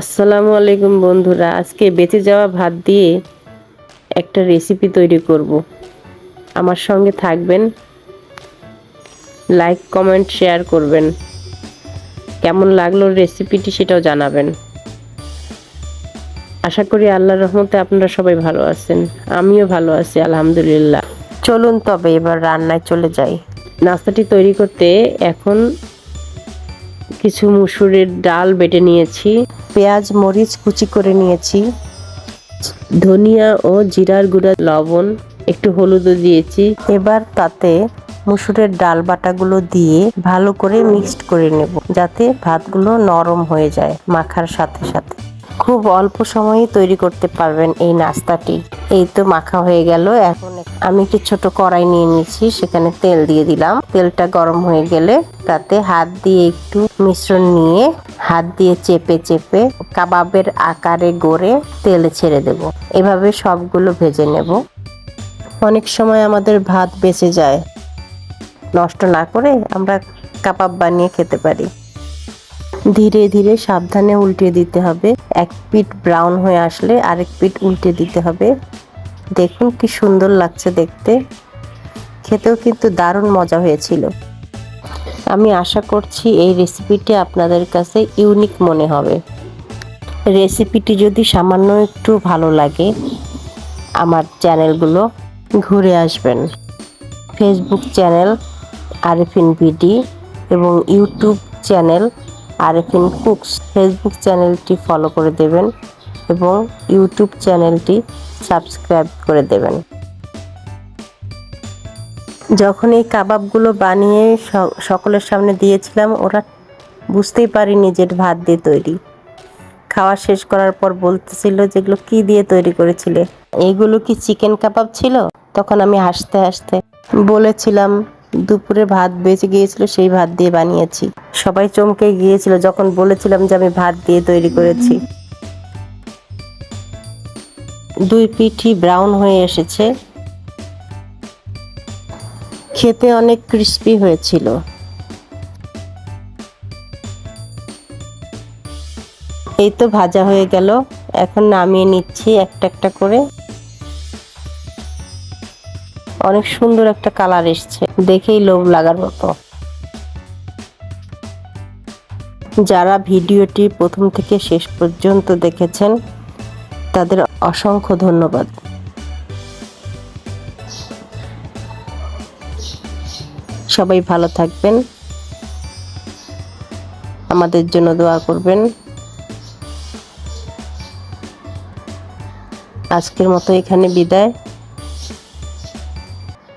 আসসালামু আলাইকুম বন্ধুরা, আজকে বেঁচে যাওয়া ভাত দিয়ে একটা রেসিপি তৈরি করব। আমার সঙ্গে থাকবেন লাইক কমেন্ট শেয়ার করবেন। কেমন লাগল রেসিপিটি সেটাও জানাবেন। আশা করি আল্লাহর রহমতে আপনারা সবাই ভালো আছেন, আমিও ভালো আছি, আলহামদুলিল্লাহ। চলুন তবে এবার রান্নায় চলে যাই। নাস্তাটি তৈরি করতে এখন কিছু মুসুরের ডাল বেটে নিয়েছি, পেঁয়াজ, মরিচ কুচি করে নিয়েছি, ধনিয়া ও জিরার গুঁড়া, লবণ, একটু হলুদও দিয়েছি। এবার তাতে মুসুরের ডাল বাটাগুলো দিয়ে ভালো করে মিক্সড করে নেব, যাতে ভাতগুলো নরম হয়ে যায় মাখার সাথে সাথে। খুব অল্প সময়ে তৈরি করতে পারবেন এই নাস্তাটি। এই তো মাখা হয়ে গেল, এখন আমি একটি ছোট কড়াই নিয়ে নিয়েছি, সেখানে তেল দিয়ে দিলাম। তেলটা গরম হয়ে গেলে তাতে হাত দিয়ে একটু মিশ্রণ নিয়ে হাত দিয়ে চেপে চেপে কাবাবের আকারে গড়ে তেলে ছেড়ে দেব। এভাবে সবগুলো ভেজে নেব। অনেক সময় আমাদের ভাত বেঁচে যায়। নষ্ট না করে আমরা কাবাব বানিয়ে খেতে পারি। ধীরে ধীরে সাবধানে উল্টে দিতে হবে। এক পিঠ ব্রাউন হয়ে আসলে আরেক পিঠ উল্টে দিতে হবে। দেখুন কি সুন্দর লাগছে দেখতে। খেতেও কিন্তু দারুণ মজা হয়েছিল। আমি আশা করছি এই রেসিপিটি আপনাদের কাছে ইউনিক মনে হবে। রেসিপিটি যদি সামান্য একটু ভালো লাগে, আমার চ্যানেলগুলো ঘুরে আসবেন। ফেসবুক চ্যানেল আরেফিন বিডি এবং YouTube channel Arefin cooks Facebook চ্যানেলটি ফলো করে দেবেন এবং ইউটিউব চ্যানেলটি সাবস্ক্রাইব করে দেবেন। যখন এই কাবাবগুলো বানিয়ে সকলের সামনে দিয়েছিলাম, ওরা বুঝতেই পারিনি এটা ভাত দিয়ে তৈরি। খাওয়া শেষ করার পর বলতেছিল যেগুলো কি দিয়ে তৈরি করেছিলে? এইগুলো কি চিকেন কাবাব ছিল? তখন আমি হাসতে হাসতে বলেছিলাম দুপুরে ভাত বেঁচে গিয়েছিল, সেই ভাত দিয়ে বানিয়েছি। সবাই চমকে গিয়েছিল, যখন বলেছিলাম যে আমি ভাত দিয়ে তৈরি করেছি। দুই পিঠি ব্রাউন হয়ে এসেছে। খেতে অনেক ক্রিস্পি হয়েছিল। এই তো ভাজা হয়ে গেল। এখন নামিয়ে নিচ্ছি একটা একটা করে। অনেক সুন্দর একটা কালার এসছে। দেখেই লোভ লাগার মতো। যারা ভিডিওটি প্রথম থেকে শেষ পর্যন্ত দেখেছেন, তাদের অসংখ্য ধন্যবাদ। সবাই ভালো থাকবেন। আমাদের জন্য দোয়া করবেন। আজকের মতো এখানে বিদায়।